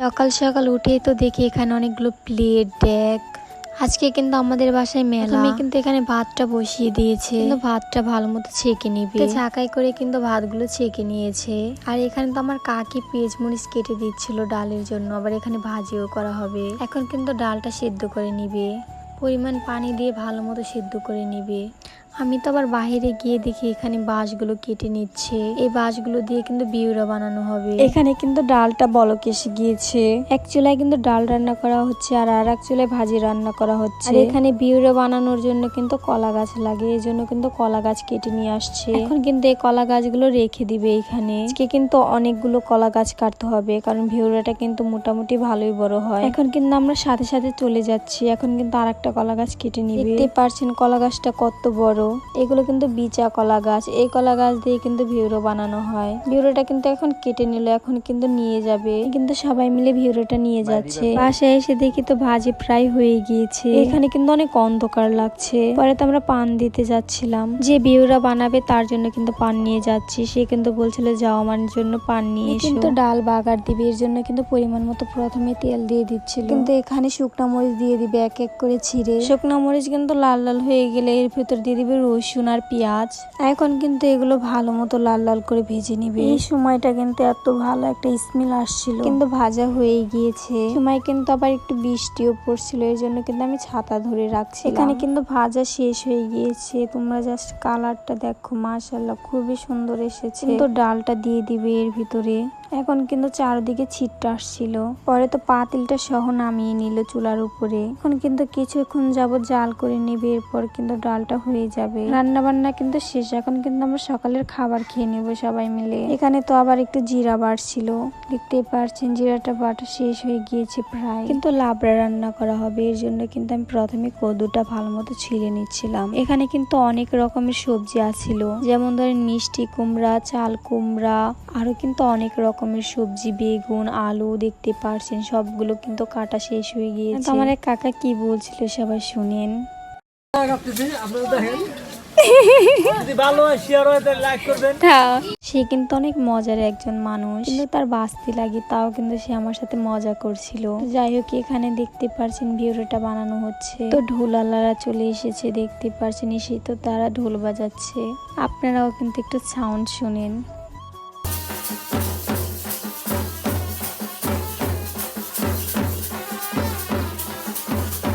সকাল সকাল উঠেই তো দেখি এখানে অনেকগুলো প্লেট ডেক আজকে কিন্তু আমাদের বাসায় মেলা। আমি কিন্তু এখানে ভাতটা বসিয়ে দিয়েছে। কিন্তু ভাতটা ভালো মতো ছেঁকে নিবে। তো ঝাঁকাই করে কিন্তু ভাতগুলো ছেঁকে নিয়েছে। আর এখানে তো আমার কাকি পেঁয়াজ মরিচ কেটে দিচ্ছিল ডালের জন্য। আবার এখানে ভাজিও করা হবে। এখন কিন্তু ডালটা সেদ্ধ করে নিবে। পরিমাণ পানি দিয়ে ভালো মতো সেদ্ধ করে নিবে। আমি তো আবার বাইরে গিয়ে দেখি এখানে বাঁশগুলো কেটে নিচ্ছে। এই বাঁশগুলো দিয়ে কিন্তু বিউরা বানানো হবে। এখানে কিন্তু ডালটা বলক এসে গিয়েছে। এক চুলায় কিন্তু ডাল রান্না করা হচ্ছে আর আর এক চুলায় ভাজি রান্না করা হচ্ছে। আর এখানে বিউরা বানানোর জন্য কিন্তু কলা গাছ লাগে এই জন্য কিন্তু কলা গাছ কেটে নিয়ে আসছে। এখন কিন্তু এই কলা গাছগুলো রেখে দিবে এখানে। আজকে কিন্তু অনেকগুলো কলা গাছ কাটতে হবে কারণ ভিউরাটা কিন্তু মোটামুটি ভালোই বড় হয়। এখন কিন্তু আমরা সাথে সাথে চলে যাচ্ছি এখন কিন্তু আর একটা কলা গাছ কেটে নিবে। দেখতে পারছেন কলা গাছটা কত বড়। এগুলো কিন্তু বিচা কলা গাছ। এই কলা গাছ দিয়ে কিন্তু ভিউরো বানানো হয়। ভিউরোটা কিন্তু এখন কেটে নিল এখন কিন্তু নিয়ে যাবে। কিন্তু সবাই মিলে ভিউরোটা নিয়ে যাচ্ছে। পাশে এসে দেখি তো ভাজি প্রায় হয়ে গিয়েছে। এখানে কিন্তু অনেক অন্ধকার লাগছে। পরে তো আমরা পান দিতে যাচ্ছিলাম। যে বিউরা বানাবে তার জন্য কিন্তু পান নিয়ে যাচ্ছি। সে কিন্তু বলছিল যাও আমার জন্য পান নিয়ে এসো কিন্তু ডাল বাগার দিবে। এর জন্য কিন্তু পরিমাণ মতো প্রথমে তেল দিয়ে দিচ্ছিল। কিন্তু এখানে শুকনা মরিচ দিয়ে দিবে এক এক করে ছিঁড়ে। শুকনা মরিচ কিন্তু লাল লাল হয়ে গেলে এর ভিতর দিয়ে দিবে রসুন আর পেঁয়াজ। এখন কিন্তু এগুলো ভালো মতো লাল লাল করে ভেজে নিবে। এই সময়টা কিন্তু এত ভালো একটা স্মেল আসছিল। কিন্তু ভাজা হয়ে গিয়েছে। সময় কিন্তু আবার একটু বৃষ্টিও পড়ছিল এই জন্য কিন্তু আমি ছাতা ধরে রাখছি এখানে কিন্তু ভাজা শেষ হয়ে গিয়েছে। তোমরা জাস্ট কালারটা দেখো মাশাল্লাহ খুবই সুন্দর এসেছে। তো ডালটা দিয়ে দিবে এর ভিতরে। এখন কিন্তু চারদিকে ছিটটা আসছিল। পরে তো পাতিলটা সহ নামিয়ে নিল চুলার উপরে। এখন কিন্তু কিছুক্ষণ যাব জাল করে নেবে, এরপর কিন্তু ডালটা হয়ে যাবে। রান্না বান্না কিন্তু শেষ। এখন কিন্তু আমরা সকালের খাবার খেয়ে নেব সবাই মিলে। এখানে তো আবার একটু জিরা বাড়ছিল। দেখতেই পারছেন, জিরাটা বাটা শেষ হয়ে গিয়েছে প্রায়। কিন্তু লাবড়া রান্না করা হবে, এর জন্য কিন্তু আমি প্রথমে কদুটা ভালো মতো ছিঁড়ে নিচ্ছিলাম। এখানে কিন্তু অনেক রকমের সবজি আছিল। যেমন ধরেন মিষ্টি কুমড়া, চাল কুমড়া আরও কিন্তু অনেক রকমের সবজি বেগুন আলু দেখতে পারছেন সবগুলো কিন্তু কাটা শেষ হয়ে গিয়েছে। আমার এক কাকা কি বলছিল সবাই শুনেন। রাখতেছি আপনারা দেখেন যদি ভালো হয় শেয়ার তাহলে লাইক করবেন। সে কিন্তু অনেক মজার একজন মানুষ। কিন্তু তার বাস্তি লাগে তাও কিন্তু সে আমার সাথে মজা করছিল। যাই হোক এখানে দেখতে পারছেন ভিডিওটা বানানো হচ্ছে। তো ঢোলালারা চলে এসেছে দেখতে পারছেন এসে তো তারা ঢোল বাজাচ্ছে। আপনারাও কিন্তু একটু সাউন্ড শুনেন।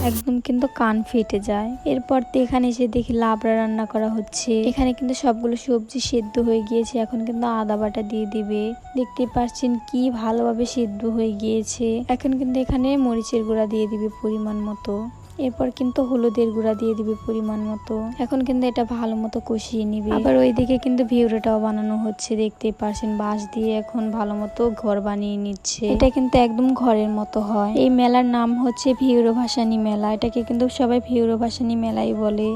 একদম কিন্তু কান ফেটে যায়। এরপর তো এখানে এসে দেখি লাবড়া রান্না করা হচ্ছে। এখানে কিন্তু সবগুলো সবজি সেদ্ধ হয়ে গিয়েছে, এখন কিন্তু আদা বাটা দিয়ে দিবে। দেখতে পাচ্ছেন কি ভালোভাবে সেদ্ধ হয়ে গিয়েছে। এখন কিন্তু এখানে মরিচের গুঁড়া দিয়ে দিবে পরিমাণ মতো। এরপর কিন্তু হলুদের গুঁড়া দিয়ে দিবে পরিমাণ মতো। এখন কিন্তু এটা ভালো মতো কষিয়ে নিবে। আবার ওইদিকে কিন্তু ভিউরাটাও বানানো হচ্ছে দেখতে পারছেন। বাঁশ দিয়ে এখন ভালো মতো ঘর বানিয়ে নিচ্ছে। এটা কিন্তু একদম ঘরের মতো হয়। এই মেলার নাম হচ্ছে ভিউরো ভাসানী মেলা। এটাকে কিন্তু সবাই ভিউরো ভাসানী মেলাই বলে।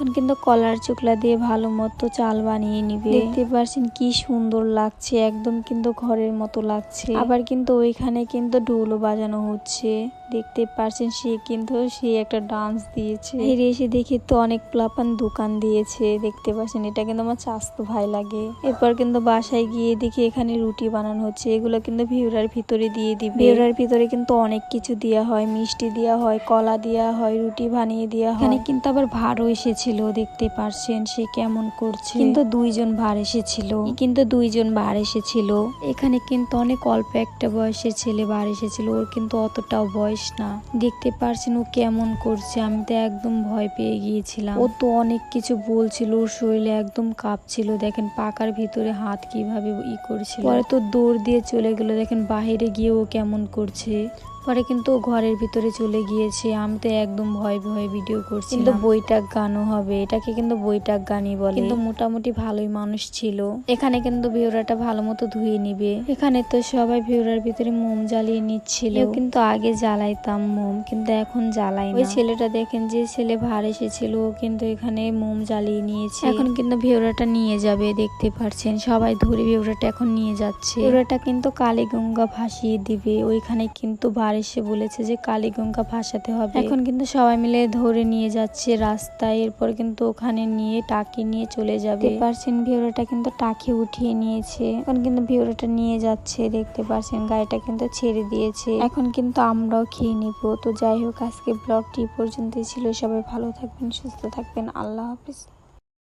এখন কিন্তু কলার চুকলা দিয়ে ভালো মতো চাল বানিয়ে নিবে। দেখতে পারছেন কি সুন্দর লাগছে, একদম কিন্তু ঘরের মতো লাগছে। আবার কিন্তু ওইখানে কিন্তু ঢোলও বাজানো হচ্ছে। দেখতে পারছেন সে কিন্তু, সে একটা ডান্স দিয়েছে। এর এসে দেখি তো অনেক প্লাপান দোকান দিয়েছে। দেখতে পাচ্ছেন এটা কিন্তু আমার চাস্তো ভাই লাগে। এরপর কিন্তু বাসায় গিয়ে দেখি এখানে রুটি বানানো হচ্ছে। এগুলো কিন্তু ভিউরার ভিতরে দিয়ে দিবে। ভিউরার ভিতরে কিন্তু অনেক কিছু দেওয়া হয়। মিষ্টি দেওয়া হয়, কলা দেওয়া হয়, রুটি বানিয়ে দেওয়া হয়। এখানে কিন্তু আবার ভাড়ও এসেছিল দেখতে পারছেন সে কেমন করছে। কিন্তু দুইজন ভার এসেছিল। কিন্তু দুইজন ভার এসেছিল। এখানে কিন্তু অনেক অল্প একটা বয়সের ছেলে বার এসেছিল ওর কিন্তু অতটাও বয়স না। দেখতে পারছেন ও কেমন করছে আমি তো একদম ভয় পেয়ে গিয়েছিলাম। ও তো অনেক কিছু বলছিল ওর শরীরে একদম কাঁপছিল দেখেন পাকার ভিতরে হাত কীভাবে ই করছিল। পরে তো দৌড় দিয়ে চলে গেল দেখেন বাইরে গিয়ে ও কেমন করছে। পরে কিন্তু ঘরের ভিতরে চলে গিয়েছে। আমি তো একদম ভয় ভয়ে ভিডিও করছি কিন্তু বইটাক গানও হবে। এটাকে কিন্তু বইটাক গানই বলে। কিন্তু মোটামুটি ভালোই মানুষ ছিল। এখানে কিন্তু ভিউরাটা ভালো মতো ধুয়ে নিবে। এখানে তো সবাই ভিউরার ভিতরে মোম জ্বালিয়ে নিচ্ছিল। কিন্তু আগে জ্বালাইতাম মোম কিন্তু এখন জ্বালাই ওই ছেলেটা দেখেন যে ছেলে ভার এসেছিল ও কিন্তু এখানে মোম জ্বালিয়ে নিয়েছে। এখন কিন্তু ভিউরাটা নিয়ে যাবে দেখতে পারছেন। সবাই ধরে ভিউরাটা এখন নিয়ে যাচ্ছে। ভিউরাটা কিন্তু কালীগঙ্গা ভাসিয়ে দিবে। ওইখানে কিন্তু আর এসে বলেছে যে কালীগঙ্গা ভাসাতে হবে। এখন কিন্তু সবাই মিলে ধরে নিয়ে যাচ্ছে রাস্তায় এরপর কিন্তু ওখানে নিয়ে টাকি নিয়ে চলে যাবে। পারছেন ভিওরাটা কিন্তু টাকি উঠিয়ে নিয়েছে। এখন কিন্তু ভিওরাটা নিয়ে যাচ্ছে দেখতে পারছেন গাড়িটা কিন্তু ছেড়ে দিয়েছে। এখন কিন্তু আমরাও খেয়ে নিব। তো যাই হোক আজকে ব্লগটি পর্যন্তই ছিল। সবাই ভালো থাকবেন সুস্থ থাকবেন। আল্লাহ হাফিজ।